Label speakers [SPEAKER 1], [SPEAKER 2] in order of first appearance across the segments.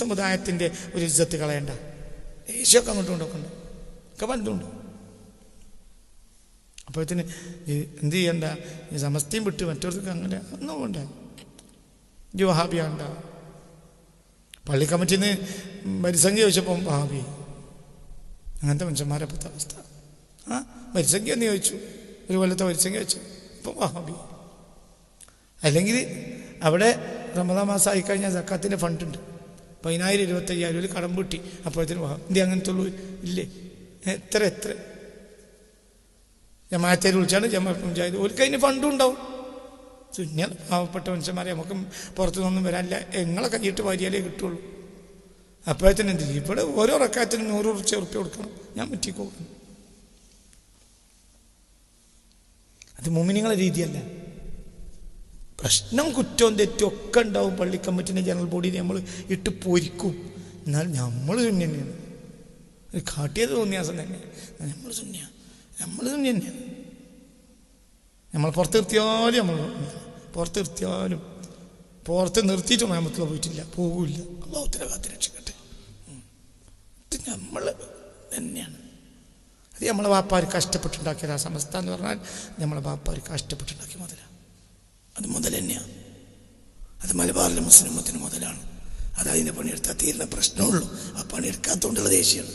[SPEAKER 1] സമുദായത്തിന്റെ ഒരു ഇജ്ജത്ത് കളയണ്ട. ദേഷ്യമൊക്കെ അങ്ങോട്ടും ഇങ്ങോട്ടൊക്കെ ഉണ്ട്. ഒക്കെ പലതുണ്ട് അപ്പോഴത്തിന് എന്ത് ചെയ്യണ്ട? ഈ സമസ്തയും വിട്ട് മറ്റവർക്ക് അങ്ങനെ ഒന്നും വേണ്ട. ഈ വഹാബിയാണ്ട പള്ളി കമ്മിറ്റിന്ന് മരിസംഖ്യ വരിസംഖ്യ ചോദിച്ചപ്പം വഹാബി. അങ്ങനത്തെ മനുഷ്യന്മാരെ പത്ത അവസ്ഥ. ആ മരിസംഖ്യ എന്ന് ചോദിച്ചു. ഒരു കൊല്ലത്തെ മരിസംഖ്യ വെച്ചു. ഇപ്പം വഹാബി. അല്ലെങ്കിൽ അവിടെ റമദാ മാസം ആയിക്കഴിഞ്ഞാൽ സക്കാത്തിന്റെ ഫണ്ടുണ്ട് പതിനായിരം ഇരുപത്തയ്യായിരം ഒരു കടം പൊട്ടി. അപ്പോഴത്തേന് എന്തി അങ്ങനത്തെ ഉള്ളൂ ഇല്ലേ? എത്ര എത്ര? ജമാഅത്തെ വിളിച്ചാണ് ജമാഅത്ത് മുജാഹിദ് ഒരു അതിന് ഫണ്ടും ഉണ്ടാവും. സുന്യ പാവപ്പെട്ട മനുഷ്യന്മാരെ നമുക്ക് പുറത്തുനിന്നൊന്നും വരാനില്ല. എങ്ങളെ കൈയിട്ട് വാരിയാലേ കിട്ടുള്ളൂ. അപ്പോഴത്തേന് എന്ത് ചെയ്യും? ഇവിടെ ഓരോ റക്കാത്തിനും നൂറ് ഉറച്ച ഉറുപ്പ്യ കൊടുക്കണം. ഞാൻ പറ്റിക്കോ അത് മുമിനിങ്ങളെ രീതിയല്ല. പ്രശ്നം. കുറ്റവും തെറ്റും ഒക്കെ ഉണ്ടാവും പള്ളി കമ്മിറ്റിന്റെ ജനറൽ ബോഡിയിൽ നമ്മൾ ഇട്ട് പൊരിക്കും. എന്നാൽ നമ്മൾ തന്നെയാണ് കാട്ടിയത് തോന്നിയാസം തന്നെ. നമ്മൾ സുന്യ. നമ്മൾ തന്നെയാണ് നമ്മൾ പുറത്ത് നിർത്തിയാലും നമ്മൾ പുറത്ത് നിർത്തിയാലും പുറത്ത് നിർത്തിയിട്ട് നമുക്ക് പോയിട്ടില്ല. പോകില്ല അള്ളാഹുത്തിനെ കാത്തി രക്ഷിക്കട്ടെ. ഇത് നമ്മൾ തന്നെയാണ്. അത് നമ്മളെ വാപ്പാർ കഷ്ടപ്പെട്ടുണ്ടാക്കിയത് ആ സമസ്ത എന്ന് പറഞ്ഞാൽ നമ്മളെ വാപ്പാർ കഷ്ടപ്പെട്ടുണ്ടാക്കിയ മുതലാണ്. അത് മുതൽ തന്നെയാണ് അത് മലബാറിലെ മുസ്ലിമത്തിന് മുതലാണ്. അത് അതിന്റെ പണിയെടുത്താൽ തീരുന്ന പ്രശ്നമുള്ളൂ. ആ പണിയെടുക്കാത്തതുകൊണ്ടുള്ള ദേഷ്യമാണ്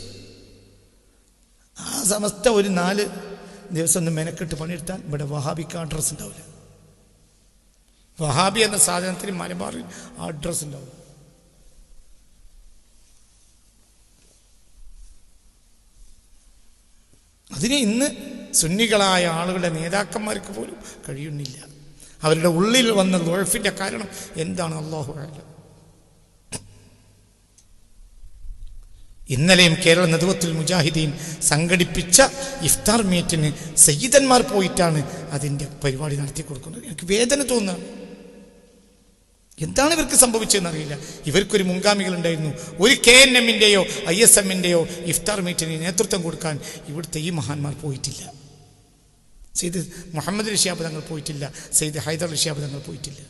[SPEAKER 1] ആ സമസ്ത ഒരു നാല് ദിവസം ഒന്ന് മെനക്കെട്ട് പണിയെടുത്താൽ ഇവിടെ വഹാബിക്ക് അഡ്രസ്സ് ഉണ്ടാവില്ല. വഹാബി എന്ന സാധനത്തിന് മലബാറിൽ ആ അഡ്രസ്സ് ഉണ്ടാവും അതിന് ഇന്ന് സുന്നികളായ ആളുകളുടെ നേതാക്കന്മാർക്ക് പോലും കഴിയുന്നില്ല. അവരുടെ ഉള്ളിൽ വന്ന ലോഴഫിന്റെ കാരണം എന്താണ് അള്ളാഹു ആലം ഇന്നലെയും കേരള നെതുവത്തിൽ മുജാഹിദീൻ സംഘടിപ്പിച്ച ഇഫ്താർ മീറ്റിന് സയ്യിദന്മാർ പോയിട്ടാണ് അതിന്റെ പരിപാടി നടത്തി കൊടുക്കുന്നത്. എനിക്ക് വേദന തോന്നുകയാണ്. എന്താണ് ഇവർക്ക് സംഭവിച്ചതെന്ന് അറിയില്ല. ഇവർക്കൊരു മുൻഗാമികളുണ്ടായിരുന്നു ഒരു കെ എൻ എമ്മിന്റെയോ ഐ എസ് എമ്മിന്റെയോ ഇഫ്താർ മീറ്റിന് നേതൃത്വം കൊടുക്കാൻ ഇവിടുത്തെ ഈ മഹാന്മാർ പോയിട്ടില്ല. സെയ്ദ് മുഹമ്മദ് ഋഷിയാബ് തങ്ങൾ പോയിട്ടില്ല സെയ്ദ് ഹൈദർ ഋഷിയാബ് തങ്ങൾ പോയിട്ടില്ല.